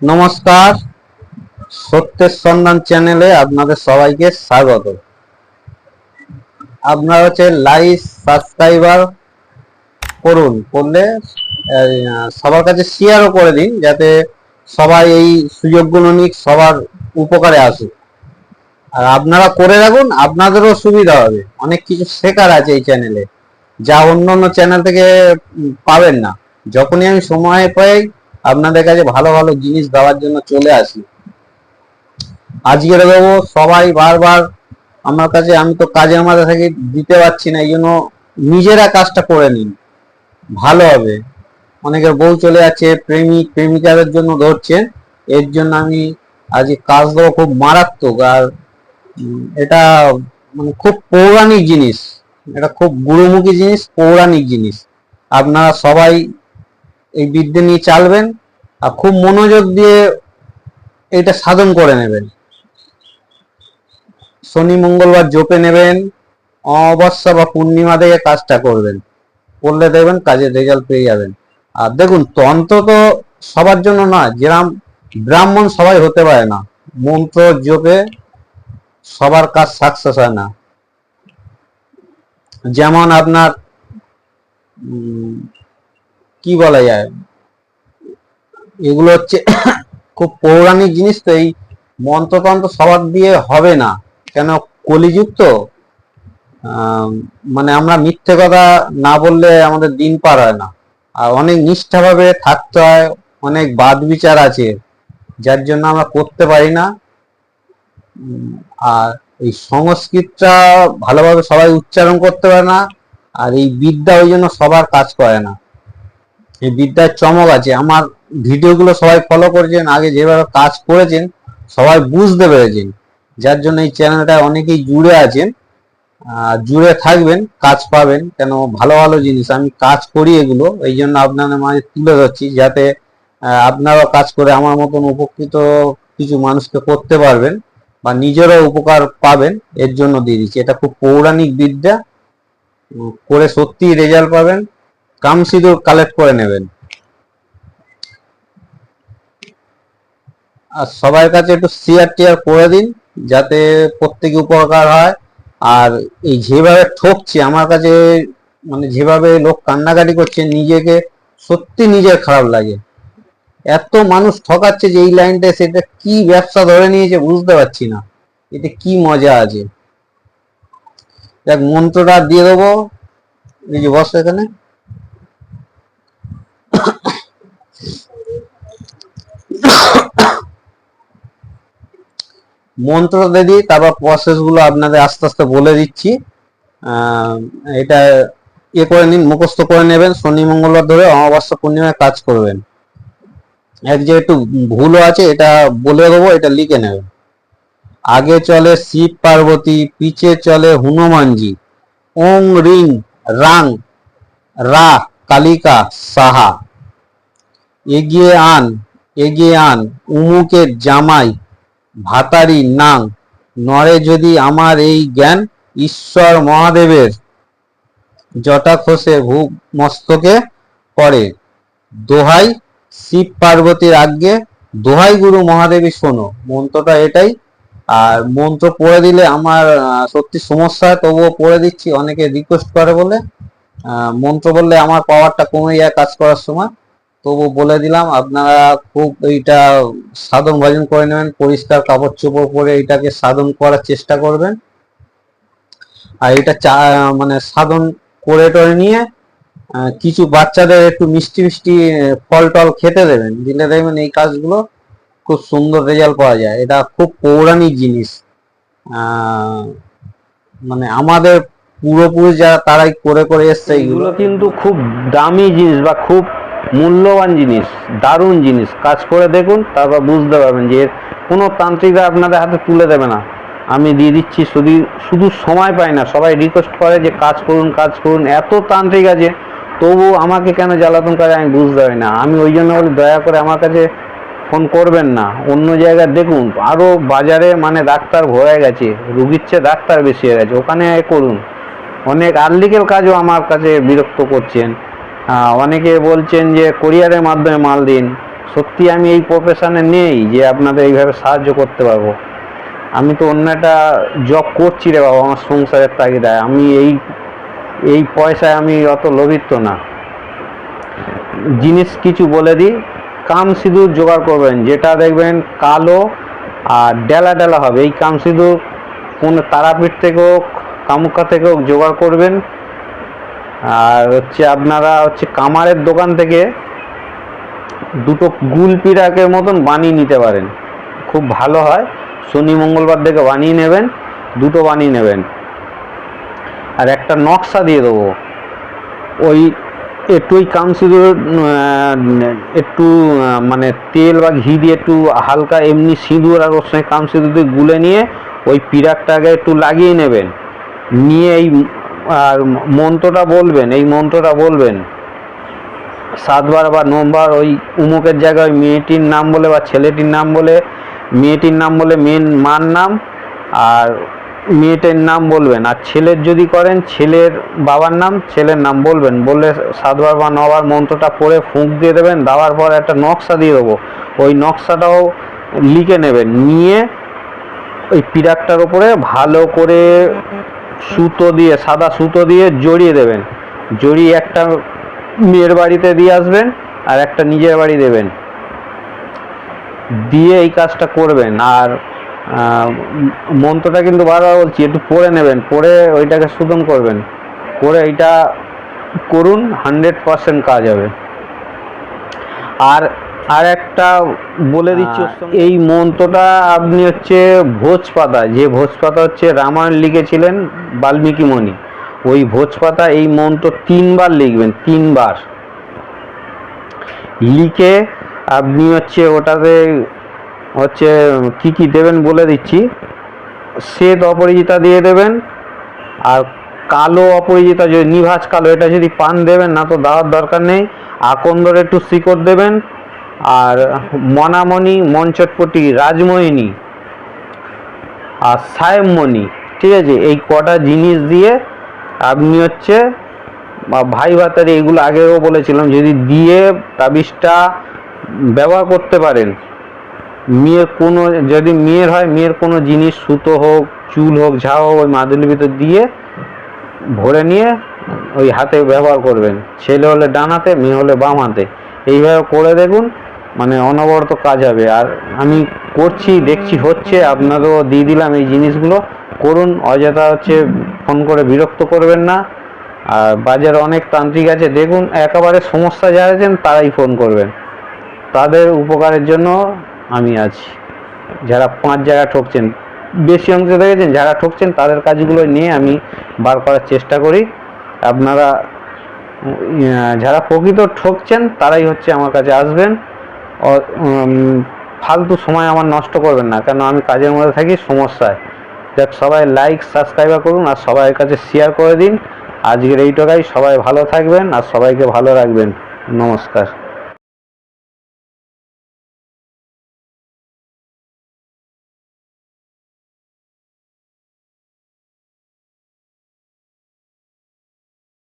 নমস্কার। সত্যের সন্ধান চ্যানেলে আপনাদের সবাইকে স্বাগত। আপনারা হচ্ছে লাইক, সাবস্ক্রাইবার করুন, করলে সবার কাছে শেয়ারও করে দিন, যাতে সবাই এই সুযোগগুলো নিক, সবার উপকারে আসুক। আর আপনারা করে রাখুন, আপনাদেরও সুবিধা হবে। অনেক কিছু শেখার আছে এই চ্যানেলে, যা অন্য অন্য চ্যানেল থেকে পাবেন না। যখনই আমি সময় পাই আপনাদের কাছে ভালো ভালো জিনিস দেওয়ার জন্য চলে আসি। আজকে দেবো সবাই বারবার আমার কাছে, আমি তো কাজের মাঝে থেকে, দিতে পারছি না, এই জন্য নিজেরা কাজটা করে নিন। ভালো হবে। অনেকের বউ চলে যাচ্ছে, প্রেমিক, প্রেমিকাদের জন্য ধরছে। এর জন্য আমি আজকে কাজ দেবো খুব মারাত্মক আর এটা মানে খুব পৌরাণিক জিনিস। এটা খুব গুরুমুখী জিনিস, পৌরাণিক জিনিস। আপনারা সবাই এই বিদ্যে নিয়ে চালবেন আর খুব মনোযোগ দিয়ে এটা সাধন করে নেবেন। শনি, মঙ্গলবার জোপে নেবেন, অমাবস্যা বা পূর্ণিমা থেকে কাজটা করবেন। করলে দেখবেন কাজের রেজাল্ট পেয়ে যাবেন। আর দেখুন তন্ত্র তো সবার জন্য না যেরাম ব্রাহ্মণ সবাই হতে পারে না। মন্ত্র জোপে সবার কাজ সাকসেস হয় না। যেমন আপনার কি বলা যায়? এগুলো হচ্ছে খুব পৌরাণিক জিনিস তো, এই মন্ত্রতন্ত্র সবার দিয়ে হবে না। কেন? কলিযুগ তো। মানে আমরা মিথ্যে কথা না বললে আমাদের দিন পার হয় না। আর অনেক নিষ্ঠাভাবে থাকতে হয়, অনেক বাদ বিচার আছে, যার জন্য আমরা করতে পারি না। আর এই সংস্কৃতটা ভালোভাবে সবাই উচ্চারণ করতে পারে না, আর এই বিদ্যা ওই জন্য সবার কাজ করে না। এই বিদ্যার চমক আছে। আমার ভিডিওগুলো সবাই ফলো করেছেন আগে যেভাবে কাজ করেছেন সবাই বুঝতে পেরেছেন। যার জন্য এই চ্যানেলটা অনেকেই জুড়ে আছেন জুড়ে থাকবেন কাজ পাবেন কেন ভালো ভালো জিনিস। আমি কাজ করি এগুলো এই জন্য আপনাদের মাঝে তুলে ধরছি যাতে আহ, আপনারাও কাজ করে আমার মতন উপকৃত কিছু মানুষকে করতে পারবেন বা নিজেরও উপকার পাবেন এর জন্য দিয়ে দিচ্ছি। এটা খুব পৌরাণিক বিদ্যা করে সত্যি রেজাল্ট পাবেন। কাম সিঁদুর কালেক্ট করে নেবেন। আর সবার কাছে একটু শেয়ার টিয়ার করে দিন, যাতে প্রত্যেকে উপকার হয়। আর এই যেভাবে ঠকছে, আমার কাছে মানে যেভাবে লোক কান্নাকাটি করছে, নিজেকে সত্যি নিজের খারাপ লাগে। এত মানুষ ঠকাচ্ছে যে এই লাইনটা সেটা কি ব্যবসা ধরে নিয়েছে বুঝতে পারছি না। এতে কি মজা আছে? দেখ, মন্ত্রটা দিয়ে দেবো। এই যে বস এখানে। মন্ত্র দিই, তারপর প্রসেসগুলো আপনাদের আস্তে আস্তে বলে দিচ্ছি। এটা ইয়ে করে নিন, মুখস্থ করে নেবেন। শনি, মঙ্গলবার ধরে অমাবস্যা পূর্ণিমায় কাজ করবেন। এক যে একটু ভুলও আছে, এটা বলে দেবো, এটা লিখে নেবেন। আগে চলে শিব পার্বতী, পিছে চলে হনুমানজি। ওং রিং রাং রা কালিকা সাহা। এগিয়ে আন এগিয়ে আন, উমুকের জামাই। ভাতারি নাং, নরে যদি আমার এই জ্ঞান ঈশ্বর মহাদেবের জটা খসে ভূ মস্তকে পড়ে। দোহাই শিব পার্বতীর আজ্ঞে, দোহাই গুরু মহাদেবী শোনো। মন্ত্রটা এটাই। আর মন্ত্র পড়ে দিলে আমার সত্যি সমস্যা হয় তবুও পড়ে দিচ্ছি। অনেকে রিকোয়েস্ট করে বলে। মন্ত্র বললে আমার পাওয়ারটা কমে যায় কাজ করার সময়। তবু বলে দিলাম, আপনারা খুব এইটা সাধন ভজন করে নেবেন, পরিষ্কার কাপড় চোপড় পরে এটাকে সাধন করার চেষ্টা করবেন। আর এটা চা মানে সাধন করে টরে নিয়ে কিছু বাচ্চাদের একটু মিষ্টি মিষ্টি ফল টল খেতে দেবেন। দিলে দেখবেন এই কাজগুলো খুব সুন্দর রেজাল্ট পাওয়া যায়। এটা খুব পৌরাণিক জিনিস। মানে আমাদের পূর্বপুরুষ যারা তারাই করে করে এসছে এইগুলো। কিন্তু খুব দামি জিনিস বা খুব মূল্যবান জিনিস, দারুণ জিনিস। কাজ করে দেখুন, তারপর বুঝতে পারবেন যে এর কোনো তান্ত্রিকরা আপনাদের হাতে তুলে দেবে না। আমি দিয়ে দিচ্ছি, শুধু শুধু সময় পাই না, সবাই রিকোয়েস্ট করে যে কাজ করুন কাজ করুন। এত তান্ত্রিক আছে, তবু আমাকে কেন জ্বালাতন করে আমি বুঝতে পারি না। আমি ওই জন্য বলি, দয়া করে আমার কাছে ফোন করবেন না। অন্য জায়গায় দেখুন আরও বাজারে মানে ডাক্তার ভরে গেছে, রুগীর চেয়ে ডাক্তার বেশি হয়ে গেছে, ওখানে করুন। অনেক আর্লিকেল কাজও আমার কাছে বিরক্ত করছেন। অনেকে বলছেন যে কোরিয়ারের মাধ্যমে মাল দিন। সত্যি আমি এই প্রফেশনে নেই যে আপনাদের এইভাবে সাহায্য করতে পারব। আমি তো অন্য একটা জব করছি রে বাবা, আমার সংসারের তাগিদায় আমি এই এই পয়সায় আমি অত লোভিত না। জিনিস কিছু বলে দিই, কাম সিঁদুর জোগাড় করবেন, যেটা দেখবেন কালো আর ডেলা ডেলা হবে। এই কাম সিঁদুর কোনো তারাপীঠ থেকে হোক, কামুকা থেকে হোক, জোগাড় করবেন। আর হচ্ছে আপনারা হচ্ছে কামারের দোকান থেকে দুটো গুল পিরাকের মতন বানিয়ে নিতে পারেন। খুব ভালো হয়। শনি, মঙ্গলবার থেকে বানিয়ে নেবেন, দুটো বানিয়ে নেবেন। আর একটা নকশা দিয়ে দেবো। ওই একটু ওই কামসিঁদুর একটু মানে তেল বা ঘি দিয়ে একটু হালকা এমনি সিঁদুর আর ওর সঙ্গে দিয়ে গুলে নিয়ে ওই পিরাকটাকে একটু লাগিয়ে নেবেন। নিয়ে এই আর মন্ত্রটা বলবেন, এই মন্ত্রটা বলবেন। সাতবার বা নম্বর ওই উমুকের জায়গায় মেয়েটির নাম বলে বা ছেলেটির নাম বলে, মেয়েটির নাম বলে মেন মার নাম আর মেয়েটির নাম বলবেন। আর ছেলের যদি করেন, ছেলের বাবার নাম, ছেলের নাম বলবেন। বললে সাতবার বা নবার মন্ত্রটা পড়ে ফুঁক দিয়ে দেবেন, দেওয়ার পর একটা নকশা দিয়ে দেবো। ওই নকশাটাও লিখে নেবেন। নিয়ে ওই পিরাকটার ওপরে ভালো করে সুতো দিয়ে, সাদা সুতো দিয়ে জড়িয়ে দেবেন। জড়িয়ে একটা মেয়ের বাড়িতে দিয়ে আসবেন আর একটা নিজের বাড়ি দেবেন। দিয়ে এই কাজটা করবেন। আর মন্ত্রটা কিন্তু বারবার বলছি, একটু পড়ে নেবেন। পড়ে ওইটাকে শোধন করবেন। করে এইটা করুন, হান্ড্রেড পার্সেন্ট কাজ হবে। আর আর একটা বলে দিচ্ছি এই মন্ত্রটা আপনি হচ্ছে ভোজপাতা যে ভোজপাতা হচ্ছে রামায়ণ লিখেছিলেন বাল্মীকি মণি ওই ভোজপাতা এই মন্ত্র তিনবার লিখবেন তিনবার। লিখে আপনি হচ্ছে ওটাতে হচ্ছে কি কি দেবেন বলে দিচ্ছি। শ্বেত অপরাজিতা দিয়ে দেবেন আর কালো অপরাজিতা যদি নিভাজ কালো এটা যদি পান দেবেন না তো দেওয়ার দরকার নেই। আকন্দর একটু শিকড় দেবেন আর মনামণি মঞ্চটপটি রাজমোহিনী আর সাহেবমণি ঠিক আছে? এই কটা জিনিস দিয়ে আপনি হচ্ছে ভাই ভাতারি এগুলো আগেও বলেছিলাম, যদি দিয়ে তাবিজটা ব্যবহার করতে পারেন, মেয়ের কোনো, যদি মেয়ের হয়, মেয়ের কোনো জিনিস, সুতো হোক, চুল হোক যা হোক, ওই মাদুলির ভিতর দিয়ে ভরে নিয়ে ওই হাতে ব্যবহার করবেন। ছেলে হলে ডান হাতে মেয়ে হলে বাম হাতে। এইভাবে করে দেখুন মানে অনবরত কাজ হবে। আর আমি করছি, দেখছি হচ্ছে, আপনাদেরও দিয়ে দিলাম এই জিনিসগুলো। করুন, অযথা হচ্ছে ফোন করে বিরক্ত করবেন না। আর বাজারে অনেক তান্ত্রিক আছে, দেখুন, একেবারে সমস্যা যারা আছেন, তারাই ফোন করবেন। তাদের উপকারের জন্য আমি আছি। যারা পাঁচ জায়গা ঠকছেন, বেশি অংশ দেখেছেন, যারা ঠকছেন, তাদের কাজগুলো নিয়ে আমি বার করার চেষ্টা করি। আপনারা যারা প্রকৃত ঠকছেন, তারাই হচ্ছে আমার কাছে আসবেন। ফালতু সময় আমার নষ্ট করবেন না, কেন আমি কাজের মধ্যে থাকি সমস্যায়। দেখ সবাই লাইক সাবস্ক্রাইব করুন আর সবাইয়ের কাছে শেয়ার করে দিন। আজকের এইটুকাই সবাই ভালো থাকবেন আর সবাইকে ভালো রাখবেন। নমস্কার।